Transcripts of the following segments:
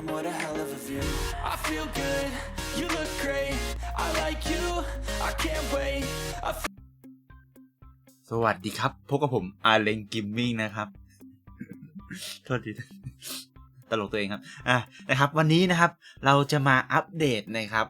damn, what a hell of a view. I feel good, you look great. I like you, I can't wait. I สวัสดีครับ พบกับผมอาเลงกิมมิ่งนะครับ โทษทีตลกตัวเองครับ อะนะครับ วันนี้นะครับ เราจะมาอัปเดตนะครับ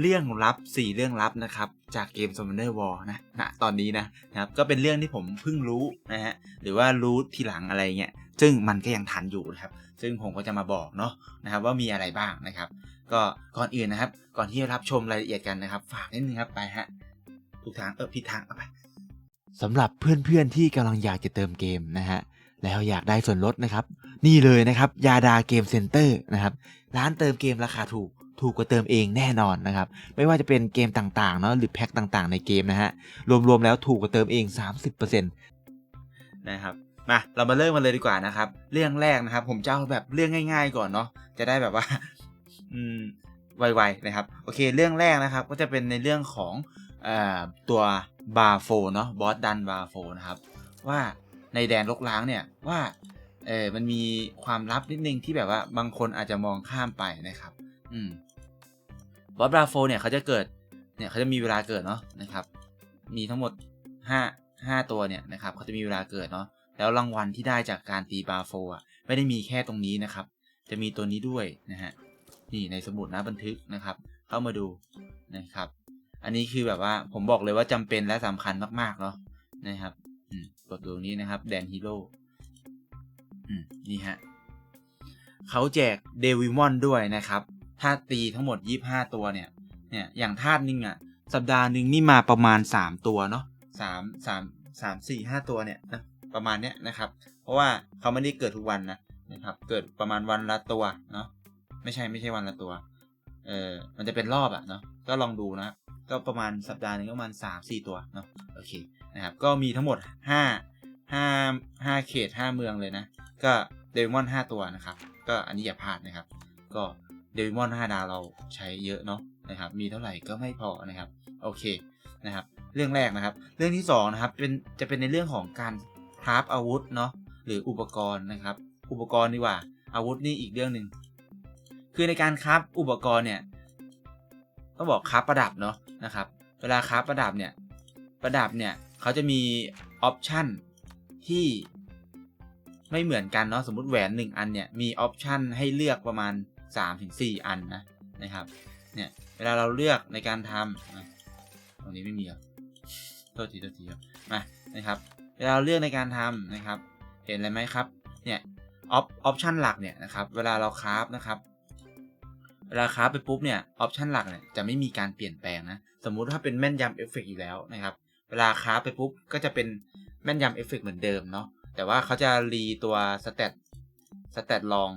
เรื่องลับ 4 เรื่องลับนะครับ จากเกม Summoner War นะณตอนนี้นะนะครับ ก็เป็นเรื่องที่ผมเพิ่งรู้นะฮะ หรือว่ารู้ทีหลังอะไรเงี้ยซึ่งมันก็ยังทันอยู่นะครับซึ่งผมก็จะมาบอกเนาะนะครับว่ามีอะไรบ้างนะครับ ก็ก่อนอื่นนะครับ ก่อนที่จะรับชมรายละเอียดกันนะครับ ฝากนิดนึงครับไปฮะทุกทางเออผิดทางเอาไปสำหรับเพื่อนๆที่กำลังอยากจะเติมเกมนะฮะแล้วอยากได้ส่วนลดนะครับ นี่เลยนะครับยาดาเกมเซ็นเตอร์นะครับร้านเติมเกมราคาถูกถูกกว่าเติมเองแน่นอนนะครับ ไม่ว่าจะเป็นเกมต่างๆเนาะหรือแพ็คต่างๆ ในเกมนะฮะรวมๆแล้วถูกกว่าเติมเอง 30%นะครับ มาเรามาเริ่มกันเลยดีกว่านะครับ เรื่องแรกนะครับ ผมจะเอาแบบเรื่องง่าย ๆ ก่อนเนาะจะได้แบบว่า อืมไวๆนะครับโอเคเรื่องแรกนะครับ ก็จะเป็นในเรื่องของออตัวบาโฟเนาะบอสดันบาโฟนะครับ ว่าในแดนลกล้างเนี่ยว่าเออมันมีความลับนิดนึงที่แบบว่าบางคนอาจจะมองข้ามไปนะครับ อืมบอสบาโฟเนี่ยเขาจะเกิดเนี่ยเขาจะมีเวลาเกิดเนาะนะครับ มีทั้งหมดห้าห้าตัวเนี่ยนะครับเขาจะมีเวลาเกิดเนาะ แล้วรางวัลที่ได้จากการตีบาโฟอะไม่ได้มีแค่ตรงนี้นะครับ จะมีตัวนี้ด้วยนะฮะนี่ในสมุดนะบันทึกนะครับ เข้ามาดูนะครับ อันนี้คือแบบว่าผมบอกเลยว่าจำเป็นและสำคัญมากๆเนาะนะครับกดตรงนี้นะครับ แดนฮีโร่นี่ฮะเขาแจกเดวิมอนด้วยนะครับธาตีทั้งหมด 25 ตัวเนี่ย เนี่ย อย่างธาตุนึงอะ สัปดาห์หนึ่งนี่มาประมาณ 3 ตัวเนาะสามสามสามสี่ห้าตัวเนี่ยนะ ประมาณเนี้ยนะครับ เพราะว่าเขาไม่ได้เกิดทุกวันนะนะครับ เกิดประมาณวันละตัวเนาะไม่ใช่ไม่ใช่วันละตัวเออมันจะเป็นรอบอะเนาะก็ลองดูนะก็ประมาณสัปดาห์นึงก็ประมาณสามสี่ตัวเนาะโอเคนะครับก็มีทั้งหมดห้าห้าห้าเขตห้าเมืองเลยนะ ก็เดวิมอนห้าตัวนะครับ ก็อันนี้อย่าพลาดนะครับ ก็เดวิมอนห้าดาวเราใช้เยอะเนาะนะครับ มีเท่าไหร่ก็ไม่พอนะครับ โอเคนะครับ เรื่องแรกนะครับ เรื่องที่สองนะครับเป็นจะเป็นในเรื่องของการ คราฟอาวุธเนาะหรืออุปกรณ์นะครับ อุปกรณ์ดีกว่า อาวุธนี่อีกเรื่องหนึ่งคือในการคราฟอุปกรณ์เนี่ยต้องบอกคราฟประดับเนาะนะครับ เวลาคราฟประดับเนี่ยประดับเนี่ยเขาจะมีออปชันที่ไม่เหมือนกันเนาะสมมติแหวน 1 อันเนี่ยมีออปชันให้เลือกประมาณ 3-4 อันนะนะครับเนี่ยเวลาเราเลือกในการทำตรงนี้ไม่มีอะโทษทีโทษทีครับมานะครับ วลาเราเลือกในการทำนะครับ เห็นอะไรไหมครับ เนี่ยออปออปชันหลักเนี่ยนะครับ เวลาเราคราฟนะครับ เวลาคราฟไปปุ๊บเนี่ยออปชันหลักเนี่ยจะไม่มีการเปลี่ยนแปลงนะ สมมุติถ้าเป็นแม่นยำเอฟเฟกอยู่แล้วนะครับ เวลาคราฟไปปุ๊บก็จะเป็นแม่นยำเอฟเฟกเหมือนเดิมเนาะ แต่ว่าเขาจะรีตัวสเตตสเตตลอง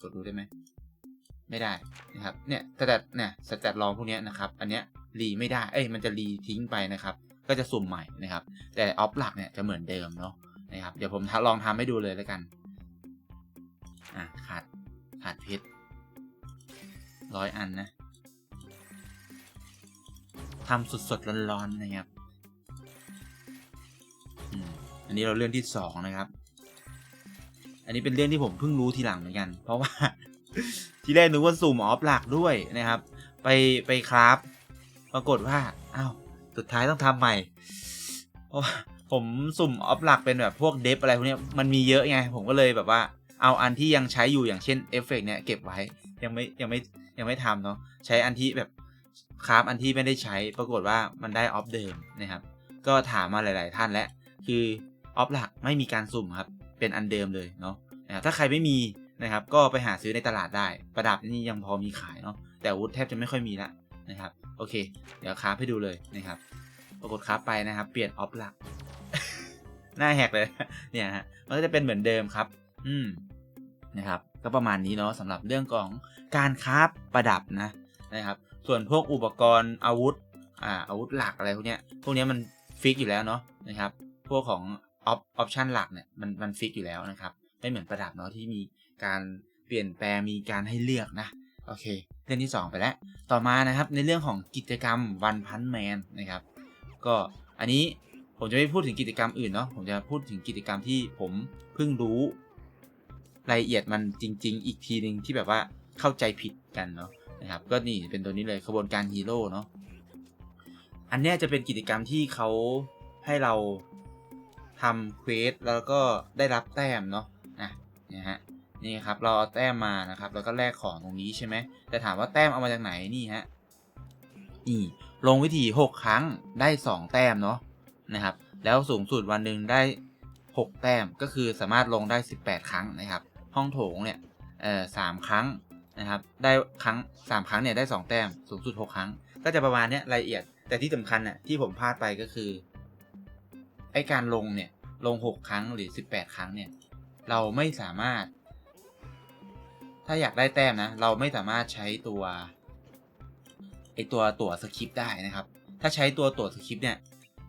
กดดูได้ไหม ไม่ได้นะครับ เนี่ยสเตตเนี่ยสเตตลองพวกนี้นะครับ อันเนี้ยรีไม่ได้ เอ้ยมันจะรีทิ้งไปนะครับ ก็จะสุ่มใหม่นะครับ แต่ออฟหลักเนี่ยจะเหมือนเดิมเนาะนะครับเดี๋ยวผมลองทำให้ดูเลยแล้วกันอะขาดขาดเพชรร้อยอันนะทำสดๆร้อนๆนะครับอันนี้เราเรื่องที่สองนะครับ อันนี้เป็นเรื่องที่ผมเพิ่งรู้ทีหลังเหมือนกัน เพราะว่า ทีแรกนึกว่าสุ่มออฟหลักด้วยนะครับ ไปไปคราฟปรากฏว่าอ้าว สุดท้ายต้องทำใหม่ผมสุ่มออฟหลักเป็นแบบพวกเดฟอะไรพวกนี้มันมีเยอะไง ผมก็เลยแบบว่า เอาอันที่ยังใช้อยู่อย่างเช่นเอฟเฟกเนี่ยเก็บไว้ยังไม่ยังไม่ยังไม่ทำเนาะใช้อันที่แบบคราฟอันที่ไม่ได้ใช้ปรากฏว่ามันได้ออฟเดิมนะครับ ก็ถามมาหลาย ๆ ท่านแล้วคือออฟหลักไม่มีการสุ่มครับ เป็นอันเดิมเลยเนาะนะครับถ้าใครไม่มีนะครับก็ไปหาซื้อในตลาดได้ ประดับนี่ยังพอมีขายเนาะแต่วุธแทบจะไม่ค่อยมีละนะครับ โอเค เดี๋ยวคราฟให้ดูเลยนะครับปรากฏคราฟไปนะครับ เปลี่ยนออฟหลัก หน้าแหกเลย เนี่ยฮะ มันก็จะเป็นเหมือนเดิมครับ อืม นะครับ ก็ประมาณนี้เนาะสำหรับเรื่องของการคราฟประดับนะ นะครับ ส่วนพวกอุปกรณ์อาวุธ อ่า อาวุธหลักอะไรพวกเนี้ย พวกเนี้ยมันฟิกอยู่แล้วเนาะ นะครับ พวกของออปออปชันหลักเนี่ยมันมันฟิกอยู่แล้วนะครับ ไม่เหมือนประดับเนาะที่มีการเปลี่ยนแปลงมีการให้เลือกนะ โอเค เรื่องที่ 2 ไปแล้ว ต่อมานะครับในเรื่องของกิจกรรมวันพันแมนนะครับ ก็อันนี้ผมจะไม่พูดถึงกิจกรรมอื่นเนาะผมจะพูดถึงกิจกรรมที่ผมเพิ่งรู้รายละเอียดมันจริง ๆ อีกทีหนึ่งที่แบบว่าเข้าใจผิดกันเนาะนะครับ ก็นี่เป็นตัวนี้เลยขบวนการฮีโร่เนาะอันนี้จะเป็นกิจกรรมที่เขาให้เราทำเควสแล้วก็ได้รับแต้มเนาะนะเนี่ยฮะ นี่ครับเราเอาแต้มมานะครับ แล้วก็แลกของตรงนี้ใช่ไหมแต่ถามว่าแต้มเอามาจากไหนนี่ฮะนี่ลงวิธี 6 ครั้งได้ 2 แต้มเนาะนะครับ แล้วสูงสุดวันหนึ่งได้ 6 แต้มก็คือสามารถลงได้ 18 ครั้งนะครับ ห้องโถงเนี่ยเอ่อสามครั้งนะครับ ได้ครั้ง 3 ครั้งเนี่ยได้ 2 แต้มสูงสุด 6 ครั้ง ก็จะประมาณเนี้ยรายละเอียด แต่ที่สำคัญน่ะที่ผมพลาดไปก็คือไอการลงเนี่ยลง 6 ครั้งหรือ 18 ครั้งเนี่ยเราไม่สามารถ ถ้าอยากได้แต้มนะ เราไม่สามารถใช้ตัวไอตัวตั๋วสคริปต์ได้นะครับ ถ้าใช้ตัวตั๋วสคริปต์เนี่ย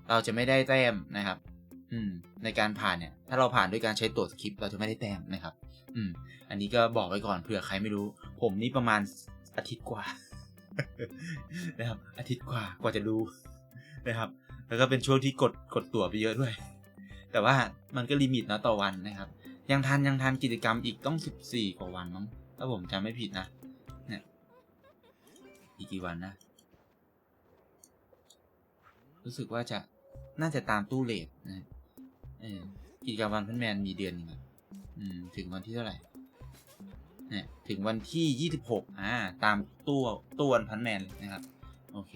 เราจะไม่ได้แต้มนะครับ อืม ในการผ่านเนี่ย ถ้าเราผ่านด้วยการใช้ตั๋วสคริปต์เราจะไม่ได้แต้มนะครับ อืม อันนี้ก็บอกไว้ก่อนเผื่อใครไม่รู้ ผมนี่ประมาณอาทิตย์กว่านะครับ อาทิตย์กว่ากว่าจะรู้นะครับ แล้วก็เป็นช่วงที่กดกดตั๋วไปเยอะด้วย แต่ว่ามันก็ลิมิตนะต่อวันนะครับ ยังทันยังทันกิจกรรมอีกต้องสิบสี่กว่าวันมั้ง ถ้าผมจำไม่ผิดนะเนี่ยอีกกี่วันนะ รู้สึกว่าจะน่าจะตามตู้เลทนะเออกิจกรรมวันพันแมนมีเดือนนึงอะอืม ถึงวันที่เท่าไหร่เนี่ยถึงวันที่ยี่สิบหกอ่าตามตู้ตู้วันพันแมนนะครับ โอเค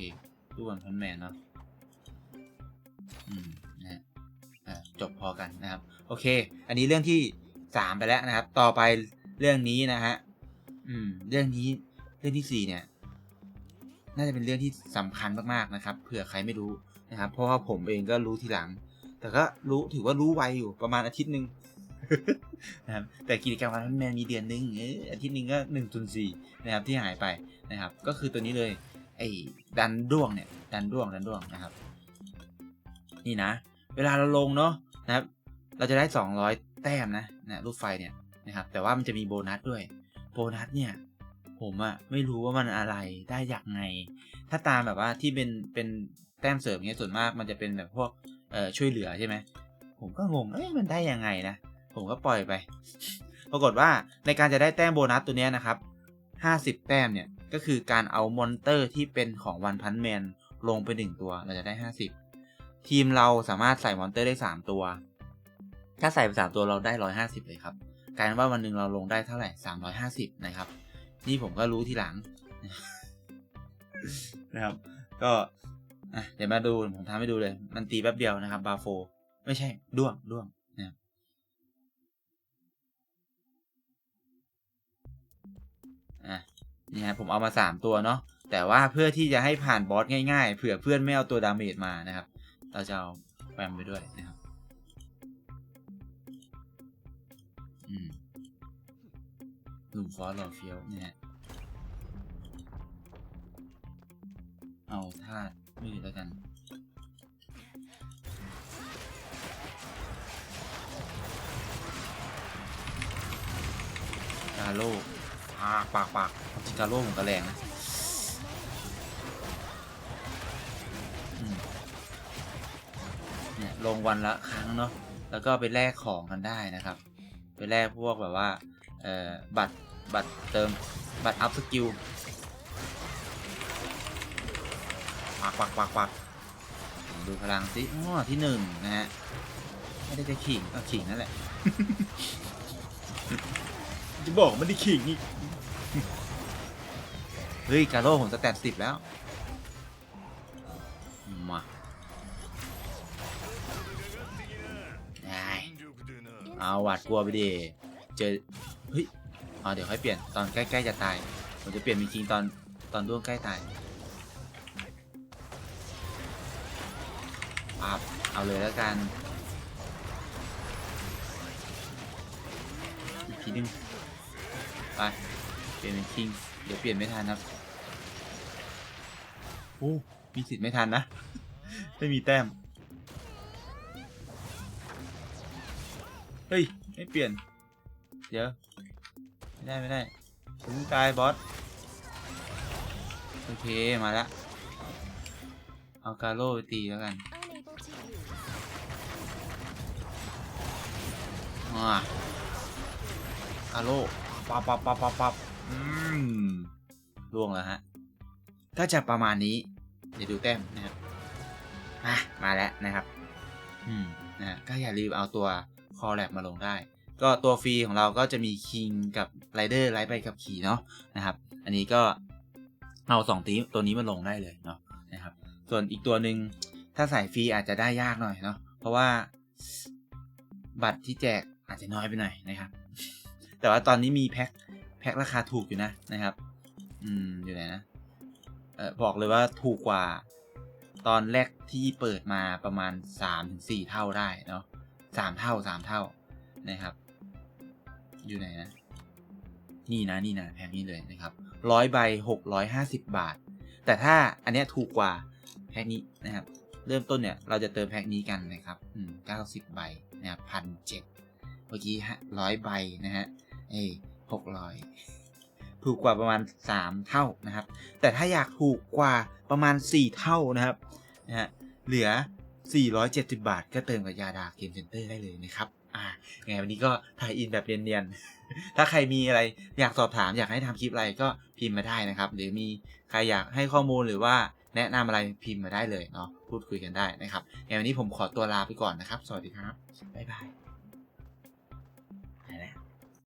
ตู้วันพันแมนเนาะอืมนะอ่าจบพอกันนะครับ โอเค อันนี้เรื่องที่สามไปแล้วนะครับ ต่อไปเรื่องนี้นะฮะ อืม เรื่องนี้เรื่องที่สี่เนี่ย น่าจะเป็นเรื่องที่สำคัญมากๆนะครับ เผื่อใครไม่รู้นะครับ เพราะว่าผมเองก็รู้ทีหลัง แต่ก็รู้ถือว่ารู้ไวอยู่ประมาณอาทิตย์หนึ่งนะครับแต่กิจกรรมวันพันแมนมีเดือนหนึ่งเอออาทิตย์หนึ่งก็หนึ่งจุดสี่นะครับที่หายไปนะครับ ก็คือตัวนี้เลย ไอ้ดันด้วงเนี่ย ดันด้วงดันด้วงนะครับ นี่นะ เวลาเราลงเนาะนะครับ เราจะได้ 200 แต้มนะนะรูปไฟเนี่ยนะครับ แต่ว่ามันจะมีโบนัสด้วย นัสเนี่ย ผมอะไม่รู้ว่ามันอะไรได้อย่างไง ถ้าตามแบบว่าที่เป็นเป็นแต้มเสริมเงี้ยส่วนมากมันจะเป็นแบบพวกเอ่อช่วยเหลือใช่ไหมผมก็งงเอ้ยมันได้ยังไงนะ ผมก็ปล่อยไป ปรากฏว่าในการจะได้แต้มโบนัสตัวเนี้ยนะครับ 50 แต้มเนี่ย ก็คือการเอามอนเตอร์ที่เป็นของวันพันแมนลงไปหนึ่งตัวเราจะได้ 50 ทีมเราสามารถใส่มอนเตอร์ได้ 3 ตัว ถ้าใส่ไป3ตัวเราได้ 150 เลยครับ กลายเป็นว่าวันหนึ่งเราลงได้เท่าไหร่ 350 นะครับ นี่ผมก็รู้ทีหลังนะครับ ก็เดี๋ยวมาดูผมทำให้ดูเลย มันตีแป๊บเดียวนะครับบาโฟไม่ใช่ด้วงด้วงนะครับอะนี่ฮะผมเอามาสามตัวเนาะแต่ว่าเพื่อที่จะให้ผ่านบอสง่ายๆเผื่อเพื่อนไม่เอาตัวดาเมจมานะครับ เราจะเอาแปมไปด้วยนะครับ หนุ่มฟอสหล่อเฟี้ยวเนี่ย เอาธาตุมืดแล้วกัน กาโล่ปากปากปากจริงกาโล่ผมก็แรงนะเนี่ยลงวันละครั้งเนาะ แล้วก็ไปแลกของกันได้นะครับ ไปแลกพวกแบบว่า เอ่อบัตรบัตรเติมบัตรอัพสกิลปากปากปากปากดูพลังสิอ๋อที่หนึ่งนะฮะ ไม่ได้จะขิงก็ขิงนั่นแหละ จะบอกไม่ได้ขิงอีกเฮ้ย กาโร่ผมสแตทสิบแล้ว มาเอาหวาดกลัวไปดิ เจอ เฮ้ยเอาเดี๋ยวค่อยเปลี่ยนตอนใกล้ๆจะตาย ผมจะเปลี่ยนมีคิงตอนตอนด้วงใกล้ตายปับเอาเลยแล้วกัน อีกทีนึงไป เปลี่ยนเป็นคิง เดี๋ยวเปลี่ยนไม่ทันครับ โอ้ มีสิทธิ์ไม่ทันนะ ไม่มีแต้ม เฮ้ย ไม่เปลี่ยน เดี๋ยว ไม่ได้ไม่ได้ถึงตายบอสโอเคมาแล้วเอากาโร่ไปตีแล้วกัน Unable to use. อ่าคาโร่ปับปับปับปับปับอืมล่วงแล้วฮะก็จะประมาณนี้ เดี๋ยวดูแต้มนะครับอะมาแล้วนะครับ อืมนะฮะก็อย่าลืมเอาตัวคอแลบมาลงได้ ก็ตัวฟรีของเราก็จะมีคิงกับไรเดอร์ไลท์ไปกับขี่เนาะนะครับ อันนี้ก็เอาสองตีตัวนี้มาลงได้เลยเนาะนะครับ ส่วนอีกตัวหนึ่งถ้าใส่ฟรีอาจจะได้ยากหน่อยเนาะเพราะว่าบัตรที่แจกอาจจะน้อยไปหน่อยนะครับ แต่ว่าตอนนี้มีแพ็คแพ็คราคาถูกอยู่นะนะครับ อืมอยู่ไหนนะเออบอกเลยว่าถูกกว่าตอนแรกที่เปิดมาประมาณสามถึงสี่เท่าได้เนาะสามเท่าสามเท่านะครับ อยู่ไหนนะนี่นะนี่นะแพงนี่เลยนะครับร้อยใบหกร้อยห้าสิบบาท แต่ถ้าอันเนี้ยถูกกว่าแพ็คนี้นะครับ เริ่มต้นเนี่ยเราจะเติมแพ็คนี้กันนะครับอืมเก้าสิบใบนะครับพันเจ็ดเมื่อกี้ฮะร้อยใบนะฮะเอ้หกร้อยถูกกว่าประมาณสามเท่านะครับ แต่ถ้าอยากถูกกว่าประมาณสี่เท่านะครับนะฮะเหลือ 470 บาท ก็เติมกับยาดาเกมเซ็นเตอร์ได้เลยนะครับ ไงวันนี้ก็ถ่ายอินแบบเนียนๆ ถ้าใครมีอะไรอยากสอบถามอยากให้ทำคลิปอะไรก็พิมพ์มาได้นะครับ หรือมีใครอยากให้ข้อมูลหรือว่าแนะนำอะไรพิมพ์มาได้เลยเนาะพูดคุยกันได้นะครับไงวันนี้ผมขอตัวลาไปก่อนนะครับ สวัสดีครับบ๊ายบาย